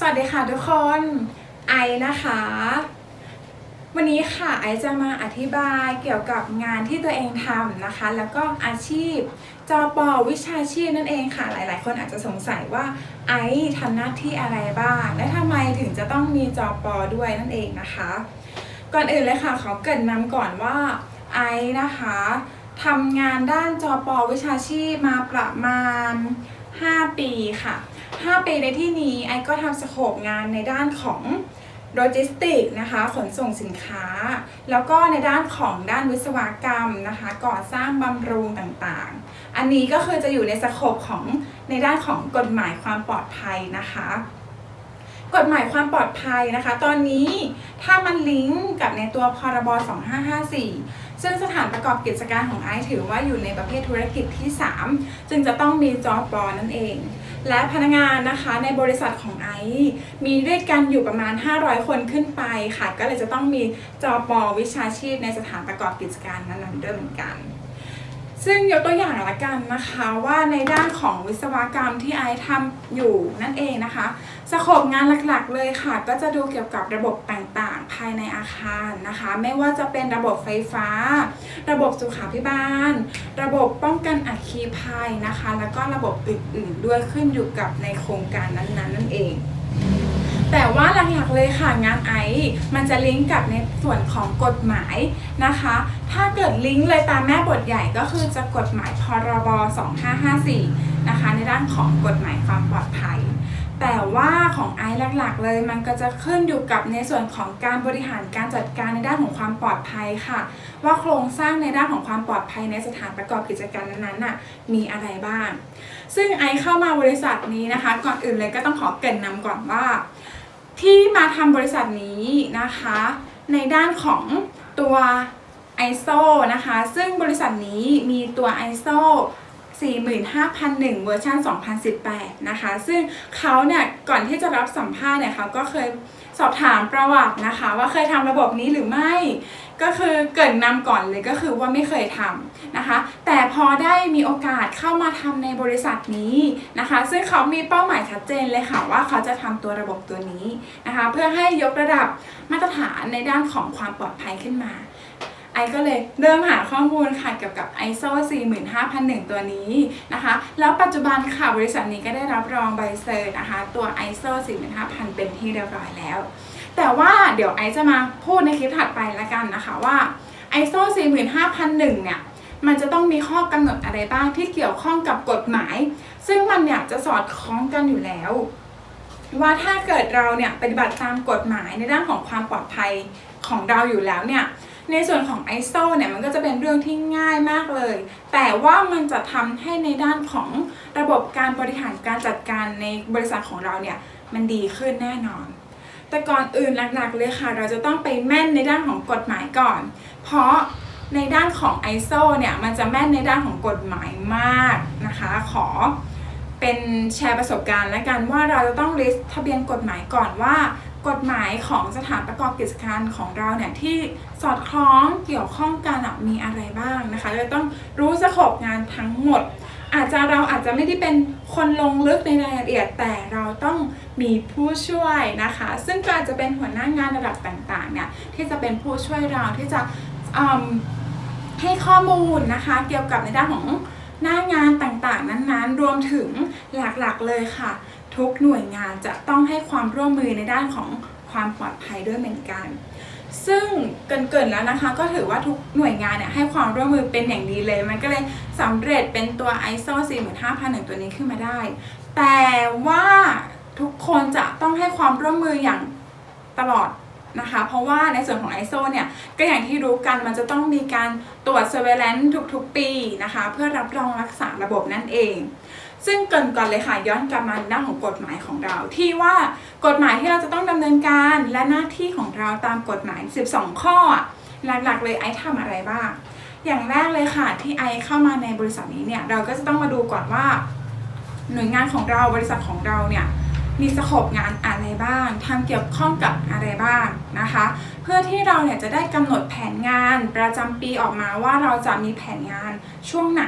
สวัสดีค่ะทุกคนไอนะคะ วันนี้ค่ะไอจะมาอธิบายเกี่ยวกับงานที่ตัวเองทำนะคะ แล้วก็อาชีพจอปอวิชาชีพนั่นเองค่ะ หลายๆ คนอาจจะสงสัยว่าไอทำหน้าที่อะไรบ้าง และทำไมถึงจะต้องมีจอปอด้วยนั่นเองนะคะ ก่อนอื่นเลยค่ะขอเกรินนำก่อนว่าไอนะคะทำงานด้านจอปอวิชาชีพมาประมาณ 5 ปีค่ะ 5 ปีในที่นี้ไอก็ทำสโคปงานในด้านของโลจิสติกนะคะขนส่งสินค้า แล้วก็ในด้านของด้านวิศวกรรมนะคะก่อสร้างบำรุงต่างๆ อันนี้ก็คือจะอยู่ในสโคปของในด้านของกฎหมายความปลอดภัยนะคะกฎหมายความปลอดภัยนะคะ ตอนนี้ถ้ามันลิงก์กับในตัวพรบ 2554 ซึ่งสถานประกอบกิจการของไอซ์ถือว่าอยู่ในประเภทธุรกิจที่ 3 จึงจะต้องมีจอบอนั่นเอง และพนักงานนะคะในบริษัทของไอซ์มีด้วยกันอยู่ประมาณ 500 คนขึ้นไปค่ะ ก็เลยจะต้องมีจอปอวิชาชีพในสถานประกอบกิจการนั้นๆด้วยเหมือนกัน ซึ่งยกตัวอย่างละกันนะคะว่าในด้านของวิศวกรรมที่ไอซ์ทำอยู่นั่นเองนะคะสโคปงานหลักๆเลยค่ะ ก็จะดูเกี่ยวกับระบบต่างๆ ภายในอาคารนะคะ ไม่ว่าจะเป็นระบบไฟฟ้า ระบบสุขาภิบาล ระบบป้องกันอัคคีภัยนะคะ แล้วก็ระบบอื่นๆ ด้วยขึ้นอยู่กับในโครงการนั้นๆ นั่นเอง แต่ว่าหลักๆเลยค่ะงานไอซ์มันจะลิงก์กับในส่วนของกฎหมายนะคะ ถ้าเกิดลิงก์เลยตามแม่บทใหญ่ก็คือจะกฎหมายพรบ 2554 นะคะ ในด้านของกฎหมายความปลอดภัย แต่ว่าของไอซ์หลักๆ เลยมันก็จะขึ้นอยู่กับในส่วนของการบริหารการจัดการในด้านของความปลอดภัยค่ะ ว่าโครงสร้างในด้านของความปลอดภัยในสถานประกอบกิจการนั้นๆน่ะมีอะไรบ้าง ซึ่งไอซ์เข้ามาบริษัทนี้นะคะ ก่อนอื่นเลยก็ต้องขอเกริ่นนำก่อนว่า ที่มาทำบริษัทนี้นะคะ ในด้านของตัว ISO นะคะ ซึ่งบริษัทนี้มีตัว ISO 45001 เวอร์ชัน2018 นะคะ ซึ่งเขาเนี่ย ก่อนที่จะรับสัมภาษณ์เนี่ยเขาก็เคยสอบถามประวัตินะคะ ว่าเคยทำระบบนี้หรือไม่ ก็คือเกรินนำก่อนเลยก็คือว่าไม่เคยทำนะคะ แต่พอได้มีโอกาสเข้ามาทำในบริษัทนี้นะคะ ซึ่งเขามีเป้าหมายชัดเจนเลยค่ะว่าเขาจะทำตัวระบบตัวนี้นะคะ เพื่อให้ยกระดับมาตรฐานในด้านของความปลอดภัยขึ้นมา ไอก็เลยเริ่มหาข้อมูลค่ะเกี่ยวกับ ISO 45001 ตัวนี้นะคะ แล้วปัจจุบันค่ะบริษัทนี้ก็ได้รับรองใบเซอร์นะคะ ตัว ISO 45000 เป็นที่เรียบร้อยแล้ว แต่ว่าเดี๋ยวไอซ์จะมาพูดในคลิปถัดไปละกันนะคะว่า ISO 45001 เนี่ยมันจะต้องมีข้อกำหนดอะไรบ้างที่เกี่ยวข้องกับกฎหมาย ซึ่งมันเนี่ยจะสอดคล้องกันอยู่แล้ว ว่าถ้าเกิดเราเนี่ยปฏิบัติตามกฎหมายในด้านของความปลอดภัยของเราอยู่แล้วเนี่ย ในส่วนของ ISO เนี่ยมันก็จะเป็นเรื่องที่ง่ายมากเลย แต่ว่ามันจะทำให้ในด้านของระบบการบริหารการจัดการในบริษัทของเราเนี่ยมันดีขึ้นแน่นอน แต่ก่อนอื่นหลักๆเลยค่ะ เราจะต้องไปแม่นในด้านของกฎหมายก่อน เพราะในด้านของ ISO เนี่ยมันจะแม่นในด้านของกฎหมายมากนะคะ ขอเป็นแชร์ประสบการณ์และกันว่าเราจะต้อง list ทะเบียนกฎหมายก่อนว่า กฎหมายของสถานประกอบกิจการของเราเนี่ยที่สอดคล้องเกี่ยวข้องกันมีอะไรบ้างนะคะเราต้องรู้สโคปงานทั้งหมด อาจจะเราอาจจะไม่ได้เป็นคนลงลึกในรายละเอียด แต่เราต้องมีผู้ช่วยนะคะ ซึ่งก็อาจจะเป็นหัวหน้างานระดับต่างๆเนี่ยที่จะเป็นผู้ช่วยเราที่จะให้ข้อมูลนะคะ เกี่ยวกับในด้านของหน้างานต่างๆ นั้นๆ รวมถึงหลักๆเลยค่ะ ทุกหน่วยงานจะต้องให้ความร่วมมือในด้านของความปลอดภัยด้วยเหมือนกัน ซึ่งเกินๆแล้วนะคะ ก็ถือว่าทุกหน่วยงานเนี่ยให้ความร่วมมือเป็นอย่างดีเลย มันก็เลยสำเร็จเป็นตัว ISO 45001 ตัวนี้ขึ้นมาได้ แต่ว่าทุกคนจะต้องให้ความร่วมมืออย่างตลอดนะคะ เพราะว่าในส่วนของ ISO เนี่ย ก็อย่างที่รู้กันมันจะต้องมีการตรวจ surveillance ทุกๆ ปีนะคะ เพื่อรับรองรักษาระบบนั่นเอง ซึ่งเกินก่อนเลยค่ะย้อนกลับมาด้านของกฎหมายของเรา ที่ว่ากฎหมายที่เราจะต้องดำเนินการและหน้าที่ของเราตามกฎหมาย 12 ข้อ หลักๆเลยไอซ์ทำอะไรบ้าง อย่างแรกเลยค่ะที่ไอเข้ามาในบริษัทนี้เนี่ยเราก็จะต้องมาดูก่อนว่า หน่วยงานของเราบริษัทของเราเนี่ยมีสโคปงานอะไรบ้างทำเกี่ยวข้องกับอะไรบ้างนะคะ เพื่อที่เราเนี่ยจะได้กำหนดแผนงานประจำปีออกมาว่าเราจะมีแผนงานช่วงไหน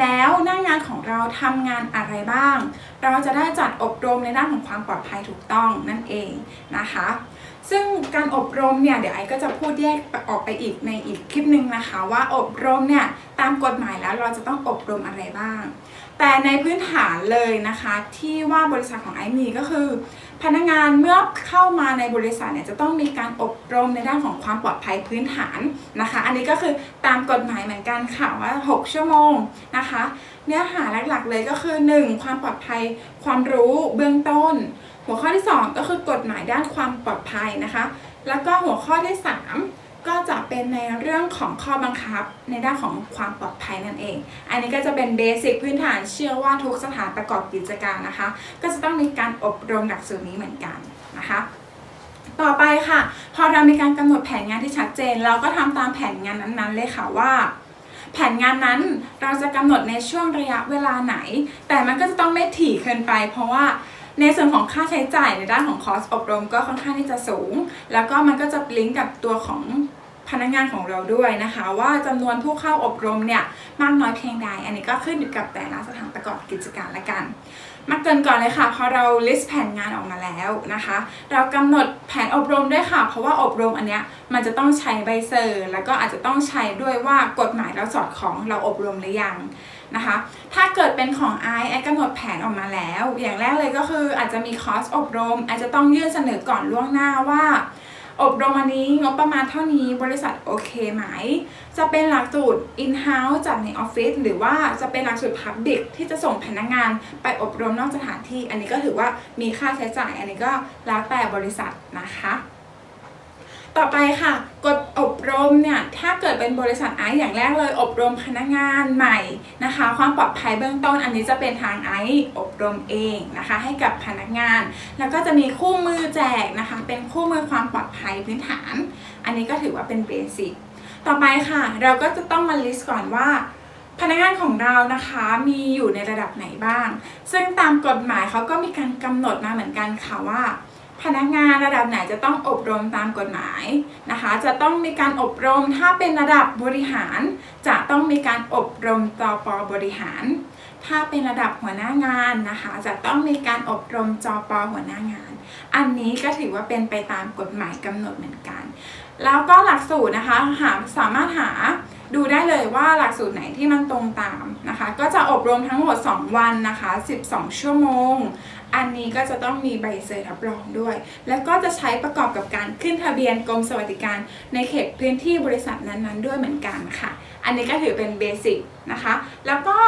แล้วหน้างานของเราทำงานอะไรบ้าง เราจะได้จัดอบรมในด้านของความปลอดภัยถูกต้องนั่นเองนะคะ ซึ่งการอบรมเนี่ยเดี๋ยวไอ้ก็จะพูดแยกออกไปอีกในอีกคลิปหนึ่งนะคะ ว่าอบรมเนี่ยตามกฎหมายแล้วเราจะต้องอบรมอะไรบ้าง แต่ในพื้นฐานเลยนะคะที่ว่าบริษัทของไอซ์มีก็คือ พนักงานเมื่อเข้ามาในบริษัทเนี่ยจะต้องมีการอบรมในด้านของความปลอดภัยพื้นฐานนะคะ อันนี้ก็คือตามกฎหมายเหมือนกันค่ะว่า 6 ชั่วโมงนะคะ เนื้อหาหลักๆเลยก็คือ 1. ความปลอดภัยความรู้เบื้องต้น หัวข้อที่ 2 ก็คือกฎหมายด้านความปลอดภัยนะคะ แล้วก็หัวข้อที่ 3 เป็นในเรื่องของข้อบังคับในด้านของความปลอดภัยนั่นเอง อันนี้ก็จะเป็นเบสิกพื้นฐานเชื่อว่าทุกสถานประกอบกิจการนะคะ ก็จะต้องมีการอบรมหลักสูตรนี้เหมือนกันนะคะต่อไปค่ะ พอเรามีการกำหนดแผนงานที่ชัดเจน เราก็ทำตามแผนงานนั้นๆเลยค่ะว่า แผนงานนั้นเราจะกำหนดในช่วงระยะเวลาไหน แต่มันก็จะต้องไม่ถี่เกินไป เพราะว่าในส่วนของค่าใช้จ่ายในด้านของคอสอบรมก็ค่อนข้างที่จะสูง แล้วก็มันก็จะลิงก์กับตัวของ พนักงานของเราด้วยนะคะ ว่าจำนวนผู้เข้าอบรมเนี่ยมากน้อยเพียงใด อันนี้ก็ขึ้นอยู่กับแต่ละสถานประกอบกิจการละกัน มาเกินก่อนเลยค่ะพอเรา list แผนงานออกมาแล้วนะคะ เรากำหนดแผนอบรมด้วยค่ะ เพราะว่าอบรมอันเนี้ยมันจะต้องใช้ใบเซอร์ แล้วก็อาจจะต้องใช้ด้วยว่ากฎหมายเราสอดของเราอบรมหรือยังนะคะ ถ้าเกิดเป็นของไอไอกำหนดแผนออกมาแล้ว อย่างแรกเลยก็คืออาจจะมีคอร์สอบรม อาจจะต้องยื่นเสนอก่อนล่วงหน้าว่า อบรมวันนี้งบประมาณเท่านี้บริษัทโอเคไหม จะเป็นหลักสูตร in-house จัดในออฟฟิศหรือว่าจะเป็นหลักสูตร public ที่จะส่งพนักงานไปอบรมนอกสถานที่ อันนี้ก็ถือว่ามีค่าใช้จ่าย อันนี้ก็แล้วแต่บริษัทนะคะ ต่อไปค่ะกฎอบรมเนี่ยถ้าเกิดเป็นบริษัทไอซ์อย่างแรกเลย อบรมพนักงานใหม่นะคะ ความปลอดภัยเบื้องต้นอันนี้จะเป็นทางไอซ์อบรมเองนะคะ ให้กับพนักงาน แล้วก็จะมีคู่มือแจกนะคะ เป็นคู่มือความปลอดภัยพื้นฐาน อันนี้ก็ถือว่าเป็นเบสิกต่อไปค่ะ เราก็จะต้องมาลิสต์ก่อนว่าพนักงานของเรานะคะมีอยู่ในระดับไหนบ้าง ซึ่งตามกฎหมายเขาก็มีการกำหนดมาเหมือนกันค่ะว่า พนักงานระดับไหนจะต้องอบรมตามกฎหมายนะคะ จะต้องมีการอบรมถ้าเป็นระดับบริหาร จะต้องมีการอบรมจปบริหาร ถ้าเป็นระดับหัวหน้างานนะคะ จะต้องมีการอบรมจปหัวหน้างาน อันนี้ก็ถือว่าเป็นไปตามกฎหมายกำหนดเหมือนกัน แล้วก็หลักสูตรนะคะหาสามารถหาดูได้เลยว่าหลักสูตรไหนที่มันตรงตามนะคะ ก็จะอบรมทั้งหมด 2 วันนะคะ 12 ชั่วโมง อันนี้ก็จะต้องมีใบเซอร์รับรองด้วย แล้วก็จะใช้ประกอบกับการขึ้นทะเบียนกรมสวัสดิการ ในเขตพื้นที่บริษัทนั้นๆ ด้วยเหมือนกันค่ะ อันนี้ก็ถือเป็นเบสิกนะคะ แล้วก็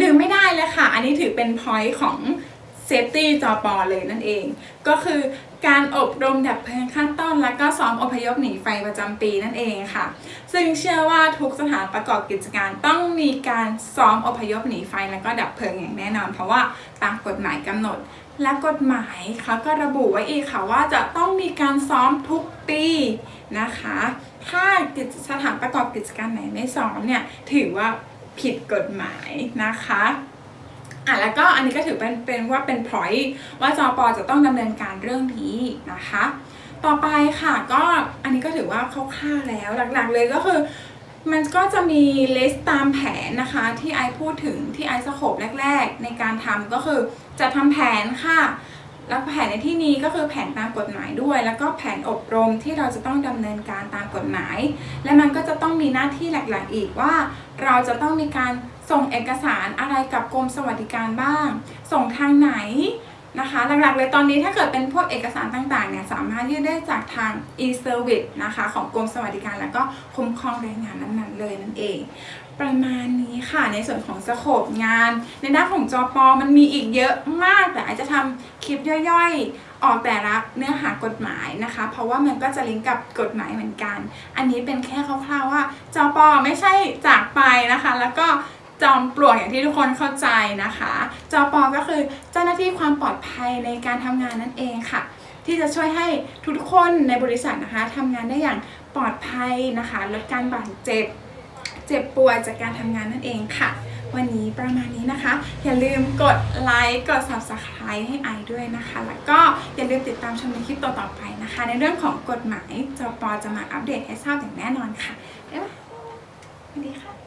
ลืมไม่ได้เลยค่ะ อันนี้ถือเป็นพอยต์ของเซฟตี้จอปอเลยนั่นเอง ก็คือ การอบรมดับเพลิงขั้นต้น และก็ซ้อมอพยพหนีไฟประจำปีนั่นเองค่ะ ซึ่งเชื่อว่าทุกสถานประกอบกิจการต้องมีการซ้อมอพยพหนีไฟและก็ดับเพลิงอย่างแน่นอน เพราะว่าตามกฎหมายกำหนด และกฎหมายเขาก็ระบุไว้อีกค่ะว่าจะต้องมีการซ้อมทุกปีนะคะ ถ้าสถานประกอบกิจการไหนไม่ซ้อมเนี่ยถือว่าผิดกฎหมายนะคะ อะแล้วก็อันนี้ก็ถือเป็นเป็นว่าเป็นพอยว่าจอปอจะต้องดำเนินการเรื่องนี้นะคะ ต่อไปค่ะก็อันนี้ก็ถือว่าคร่าวๆแล้วหลักๆเลยก็คือมันก็จะมีลิสต์ตามแผนนะคะที่ไอพูดถึงที่ไอสโคบแรก ๆ ในการทำก็คือจะทำแผนค่ะ แล้วแผนในที่นี้ก็คือแผนตามกฎหมายด้วย แล้วก็แผนอบรมที่เราจะต้องดำเนินการตามกฎหมาย และมันก็จะต้องมีหน้าที่หลักๆอีกว่า เราจะต้องมีการส่งเอกสารอะไรกับกรมสวัสดิการบ้าง ส่งทางไหนนะคะหลักๆเลยตอนนี้ถ้าเกิดเป็นพวกเอกสารต่างๆเนี่ยสามารถยื่นได้จากทาง e-service นะคะของกรมสวัสดิการ แล้วก็คุ้มครองแรงงานนั้นๆเลยนั่นเองประมาณนี้ค่ะในส่วนของสโคปงาน ในด้านของจอปอมันมีอีกเยอะมาก แต่อาจจะทำคลิปย่อยๆ ออกแต่ละเนื้อหากฎหมายนะคะ เพราะว่ามันก็จะลิงก์กับกฎหมายเหมือนกัน อันนี้เป็นแค่คร่าวๆว่าจอปอไม่ใช่จากไปนะคะ แล้วก็จอมปลวกอย่างที่ทุกคนเข้าใจนะคะจอปอก็คือเจ้าหน้าที่ความปลอดภัยในการทำงานนั่นเองค่ะ ที่จะช่วยให้ทุกคนในบริษัทนะคะทำงานได้อย่างปลอดภัยนะคะลดการบาดเจ็บ เจ็บป่วยจากการทำงานนั่นเองค่ะ วันนี้ประมาณนี้นะคะ อย่าลืมกดไลค์กด subscribe ให้ไอด้วยนะคะ แล้วก็อย่าลืมติดตามชมในคลิปต่อๆไปนะคะ ในเรื่องของกฎหมายจปจะมาอัปเดตให้ทราบอย่างแน่นอนค่ะบ๊ายบายสวัสดีค่ะ